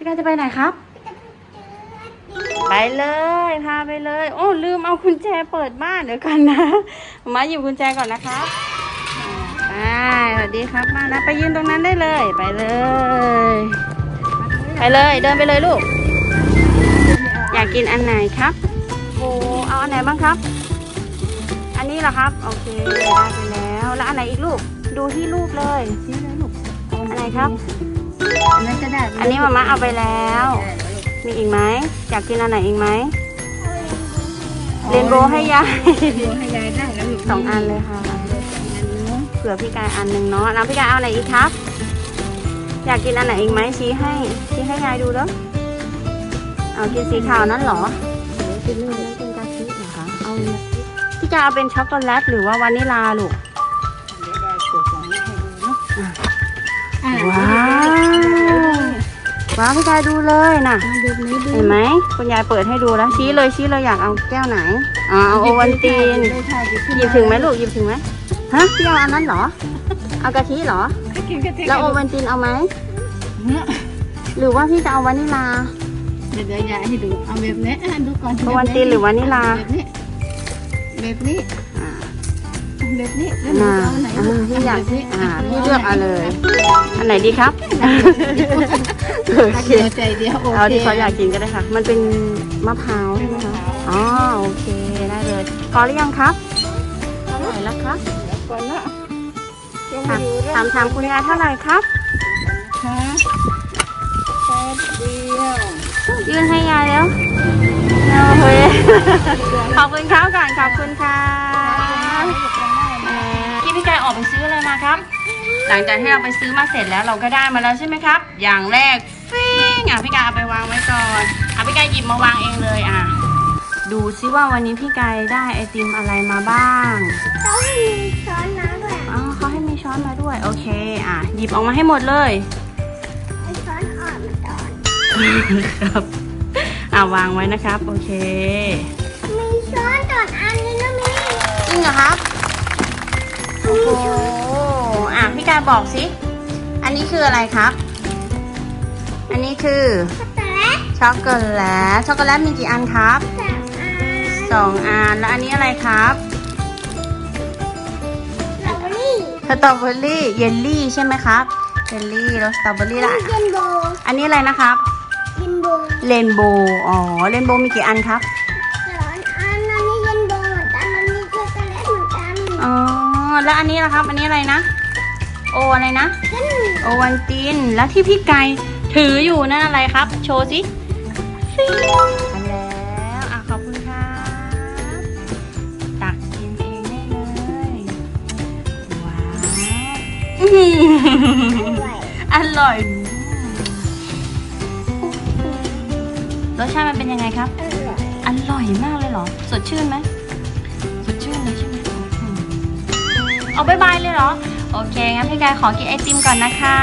พี่กายจะไปไหนครับ ไปเลยพาไปเลย โอ้ลืมเอากุญแจเปิดบ้านเดี๋ยวกันนะมาหยิบกุญแจก่อนนะครับอ่าไปสวัสดีครับมานะไปยืนตรงนั้นได้เลย ไปเลย ไปเลยเดินไปเลยลูก อยากกินอันไหนครับโอ้เอาอันไหนบ้างครับ อันนี้เหรอครับโอเคได้ไปแล้วแล้วอันไหนอีกลูกดูที่รูปเลยชี้เลยลูกเอาอันไหนครับ อันนั้นก็ได้อันนี้มาม่าเอาไปแล้ว มีอีกไหมอยากกินอันไหนอีกไหมเรนโบว์ให้ยายดูให้ยายได้แล้วลูกสองอันเลยค่ะอันนู้นเผื่อพี่กายอันหนึ่งเนาะแล้วพี่กายเอาไหนอีกครับ อยากกินอันไหนอีกไหมชี้ให้ชี้ให้ยายดูแล้วเอากินสีขาวนั้นเหรอเดี๋ยวกินลูกนั่นเป็นกะทิเหรอคะเอาพี่กายเอาเป็นช็อกโกแลตหรือว่าวานิลาลูกเดี๋ยวยายตรว ว้าวว้าวพี่กายดูเลยน่ะมาดูนี้ดูเห็นไหมคุณยายเปิดให้ดูแล้วชี้เลยชี้เลยอยากเอาแก้วไหนอ๋อเอาโอวันตินได้ค่ะหยิบถึงไหมลูกหยิบถึงไหมฮะพี่เอาอันนั้นเหรอ เอากะทิเหรอก็กินกะทิแล้วโอวันตินเอาไหมเนี่ยหรือว่าพี่จะเอาวานิลาเดี๋ยวยายให้ดูเอาแบบนี้อะดูก่อนโอวันตินหรือวานิลาแบบนี้แบบนี้อ่า แบบนี้แล้วหนูน่าจะเอาไหนอ่าลูกพี่อยากแบบนี้อ่าพี่เลือกเอาเลย อันไหนดีครับโอรักเคเดียวใจเดียวโอเคเอาที่เขาอยากกินก็ได้ค่ะ มันเป็นมะพร้าวใช่ไหมคะอ๋อโอเคได้เลยพอหรือยังครับเท่าไหร่แล้วครับเดี๋ยวก่อนนะยังถาไม่มอยู่เรื่องถามถามคุณยายเท่าไหร่ครับค่ะแป๊บเดียวยื่นให้ยายแล้วโอเคขอบคุณครับก่อนขอบคุณค่ะที่พี่กาย ออกไปซื้ออะไรมาครับ หลังจากที่เราไปซื้อมาเสร็จแล้วเราก็ได้มาแล้วใช่ไหมครับ อย่างแรกฟิงอะพี่กายเอาไปวางไว้ก่อนอะพี่กายหยิบมาวางเองเลยอะ ดูซิว่าวันนี้พี่กายได้ไอติมอะไรมาบ้างต้องมีช้อนน้ำด้วยอ๋อเขาให้มีช้อนมาด้วย โอเค อะ หยิบออกมาให้หมดเลยไอ้ช้อนอ่อนมาก่อนครับอ่าวางไว้นะครับ โอเค มีช้อนก่อนอันนี้นะมีจริงเหรอครับโอ้โหอะพี่กายบอกสิ อันนี้คืออะไรครับ อันนี้คือช็อกโกแลต ช็อกโกแลตช็อกโกแลตมีกี่อันครับสามอันสองอัน แล้วอันนี้อะไรครับสตรอเบอรี่สตรอเบอรี่เยลลี่ใช่ไหมครับเยลลี่แล้วสตรอเบอรี่ละเยนโบว์อันนี้อะไรนะครับเยนโบว์เรนโบว์ อ๋อ เรนโบว์มีกี่อันครับ แล้วอันนี้ล่ะครับ อันนี้อะไรนะ โออะไรนะเช่นโอวันติน แล้วที่พี่ไก่ถืออยู่นั่นอะไรครับ โชว์สิฟิวอันแล้วอะขอบคุณครับตักกินเองได้เลยว้าวอื้อหือด้วยอร่อยรสชาติมันเป็นยังไงครับ อร่อยอร่อยมากเลยเหรอ สดชื่นไหม เอาบายบายเลยเหรอ โอเคงั้นพี่กายขอกินไอติมก่อนนะคะ